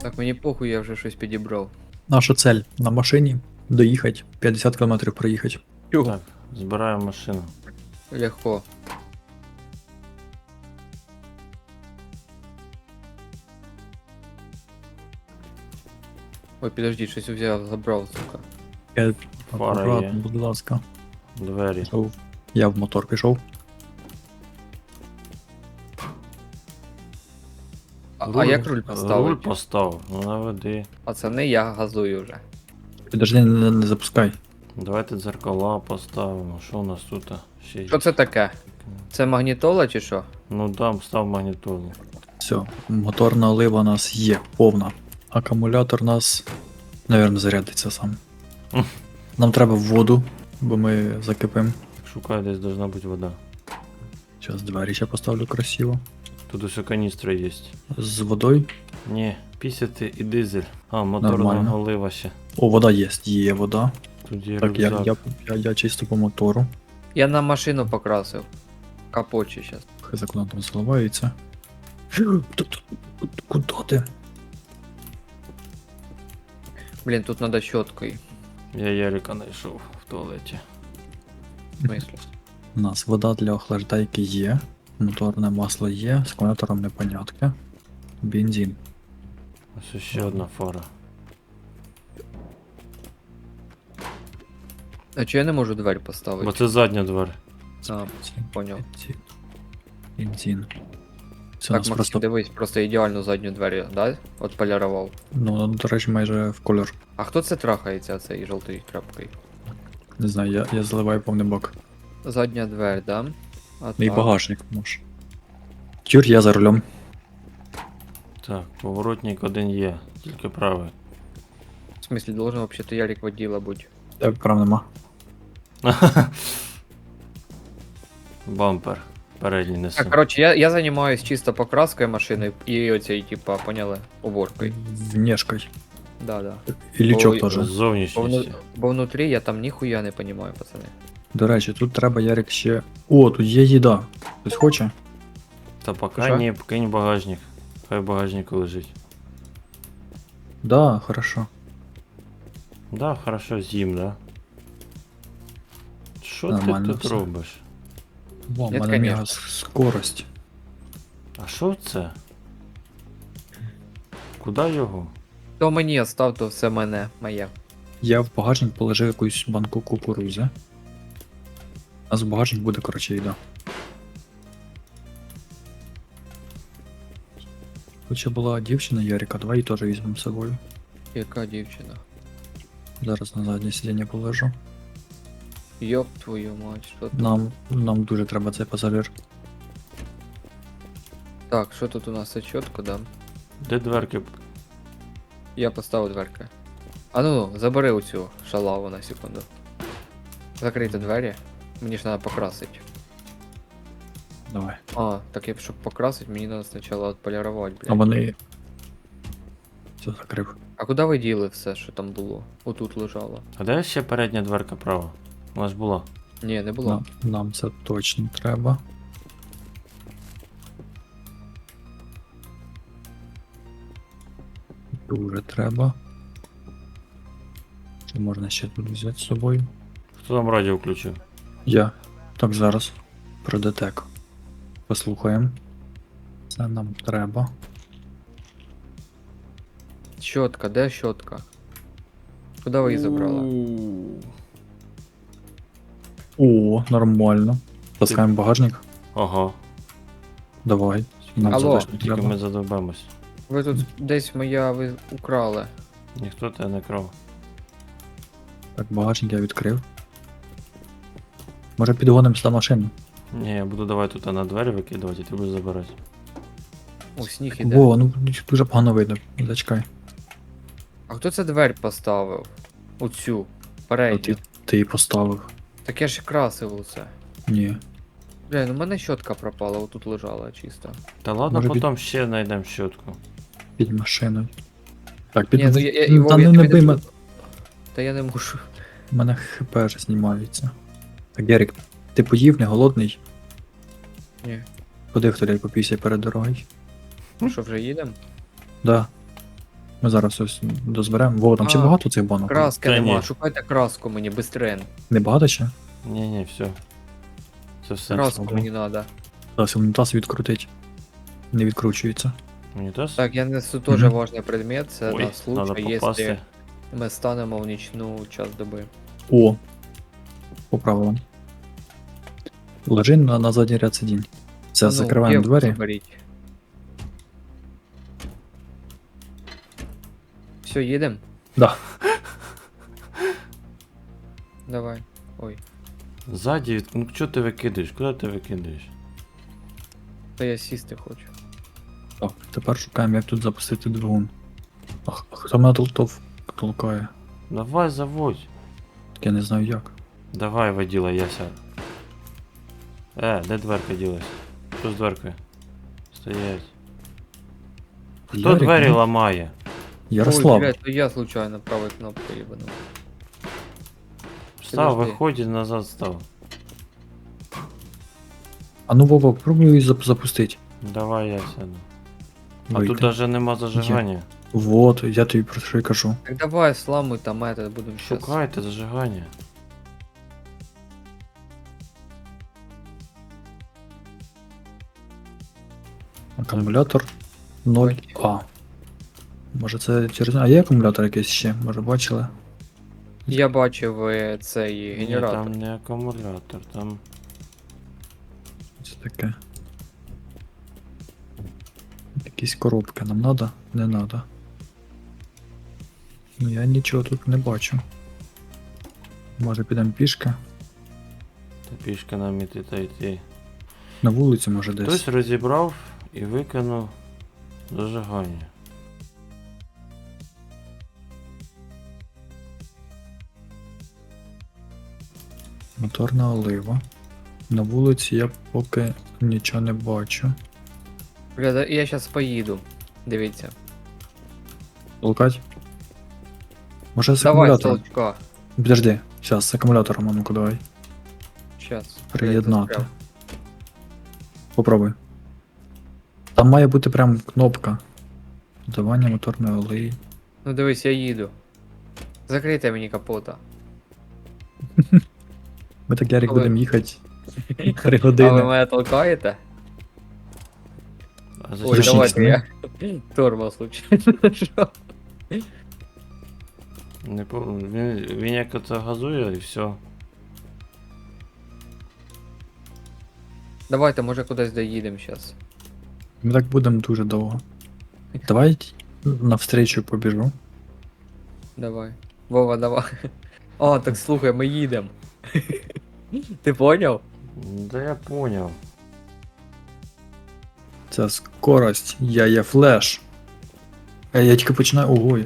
Так, мені похуй, я вже щось підібрав. Наша цель на машині доїхати 50 км проїхати. Так, збираємо машину. Легко. Ой, підожди, щось взяв, забрав, сука. Я Фара акуратно, є. будь ласка. Двері. Пішов. Я в мотор пішов. А, а Руль- як руль Руль поставити? постав, ну наведи. Не я газую вже. Підожди, не, не запускай. Давайте дзеркала поставимо. Що у нас тут? Ще є? Що це таке? Це магнітола чи що? Ну дам, став магнітолу. Все, моторна олива у нас є повна. Акумулятор у нас, навірно, зарядиться сам. Нам треба воду, бо ми закипимо. Шукай, десь должна бути вода. Зараз двері ще поставлю красиво. Тут усе каністра є. З водою. Ні, пісяти і дизель. А, моторна Нормально. голива ще. О, вода є, є вода. Тут є Так, я, рюкзак. я, я, я чисто по мотору. Я на машину покрасив. Капочі щас. Хай за куди там заливається. Тут, куди ти? Блін, тут треба щоткою. Я Ярика знайшов в туалеті. В смислі? У нас вода для охлаждайки є, моторне масло є, з акумулятором непонятки. Бензин. Ось ще одна фара. А чи я не можу двері поставити? Бо це задня двері. А, Бензин. поняв. Бензин. Це Так, Максим, просто. дивись, просто ідеальну задню двері, да? От полярував. Ну, до речі, майже в кольор. А хто це трахається цей жовтий тряпкою? Не знаю, я, я заливаю повний бак. Задня дверь, да? А і так. багажник може. Тюр, я за рулем. Так, поворотник один є, тільки правий. В смысле, должен вообще-то Ярик водила бути. Так, прав нема. Бампер. Передній несу. Так, короче, я, я занимаюсь чисто покраскою машини і оцей, типа, поняли, уборкою. Внешкой. Да, да. І лючок Ой, теж. Бо, Зовнішністю. вну... Бо внутрі я там ніхуя не понимаю, пацани. До речі, тут треба Ярик ще. О, тут є їда. Хтось хоче? Та поки Що? ні, кинь багажник. Хай в багажнику лежить. Да, хорошо. Да, хорошо, з'їм, да. Що ти Нормально тут все. робиш? Во, в Нет, мене мега скорость. А що це? Куди його? То мені остав, то все мене, моє. Я в багажник положив якусь банку кукурузи. У нас в багажник буде, коротше, їда. Хоча була дівчина Ярика, давай її теж візьмемо з собою. Яка дівчина? Зараз на заднє сидіння положу. Йоп твою мать, що тут? Нам, нам дуже треба цей пасажир. Так, що тут у нас все чітко, да? Де дверки? Я поставив дверки. А ну, забери оцю шалаву на секунду. Закрийте двері. Мені ж треба покрасити. Давай. А, так я щоб покрасити, мені треба спочатку отполірувати, А блядь. вони. Все закрив. А куди ви діли все, що там було? Отут лежало. А де ще передня дверка права? Вона ж була. Ні, не було. Нам, нам це точно треба. Дуже треба. Що можна ще тут взяти з собою? Хто там радіо включив? Я. Так зараз. Про детек. Послухаємо. Це нам треба. Щотка, де щотка? Куди ви її забрали? О, нормально. Таскаємо багажник. Ага, Давай. Нам Алло. тільки треба. ми задовбемось. Ви тут десь моя ви украли. Ніхто тебе не крав. Так, багажник я відкрив. Може підгонимо сюди машину? Ні, я буду давай тут на двері викидувати, і ти будеш забирати. О, сніг іде. Во, ну дуже погано видно. Зачекай. А хто це двері поставив? Оцю. А Передню. ти, ти її поставив. Так я ж красив усе. Ні. Бля, ну в мене щотка пропала, отут лежала чисто. Та ладно, Може, під- потім ще знайдемо щотку. Під машиною. Так, під Ні, ну я, я, Та Вов, не, я не тобі бий мене. Та я не можу. У мене хп ж знімається. Так, Ярик, ти поїв, не голодний? Ні. Ходи, хто попійся перед дорогою. Ну що, вже їдемо? Да. Ми зараз ось дозберемо. Вова, там чи А, багато цих банок? Краски Та нема, ні. шукайте краску мені бистрен. Не багато ще? Ні, ні, все. Це все. Краску мені треба. Зараз унітаз відкрутить. Не відкручується. Унітаз? Так, я несу теж Мгм. важний предмет, це Ой, на случай, якщо попасти. ми станемо в нічну час доби. О! По правилам. Лежи на, на задній ряд сидінь. Все, ну, закриваємо двері. заберіть. Все, їдемо? Да. Давай. Ой, Ззаді, від... ну чого ти викидаєш? Куди ти викидаєш? то я сісти хочу. Так, тепер шукаємо, як тут запустити двигун. А х- хто мене толтов толкає? Давай заводь. Так я не знаю як. Давай, воділа, я сяду. Е, де дверка ділась? Що з дверкою? Стоять. Хто Ярик, двері ну, ламає? Ярослав. Ой, блядь, то я случайно правою кнопкою їбанув. Став, Подожди. виходь і назад став. А ну Вова, попробуй її зап- запустити. Давай я сяду. А Вийти. тут даже нема зажигання. Вот, я тобі про що й кажу. Так давай сламуй там это, будемо щас. Шукайте зажигання. Акумулятор 0А. Може це через. А є акумулятор якийсь ще? Може бачили? Я бачив е, цей Ні, генератор. там не акумулятор, там. Це таке. Якісь коробки нам надо? Не надо. Ну я нічого тут не бачу. Може підемо пішки? Та пішки нам іти та йти. На вулиці може десь. Хтось розібрав і викинув зажигання. Моторна олива. На вулиці я поки нічого не бачу. Бля, я щас поїду. Дивіться. Толкать? Може з Давай, акумулятором? толчка. Подожди, зараз з акумулятором, а ну-ка давай. Щас. Приєднати. Попробуй. Там має бути прям кнопка. Додавання моторної олії. Ну дивись, я їду. Закрийте мені капота. Ми так Ярик Але- будемо їхати. Три А ви години. мене толкаєте? А Ой? Зачем? давайте я. Тормоз случайно. Не пом- Він, він як це газує і все. Давайте, може кудись доїдемо щас. Ми так будемо дуже довго. Давай навстречу побіжу. Давай. Вова, давай. О, так слухай, ми їдемо. Ти поняв? Да я поняв. Це скорость, я є флеш. Е, я тільки починаю. Ого,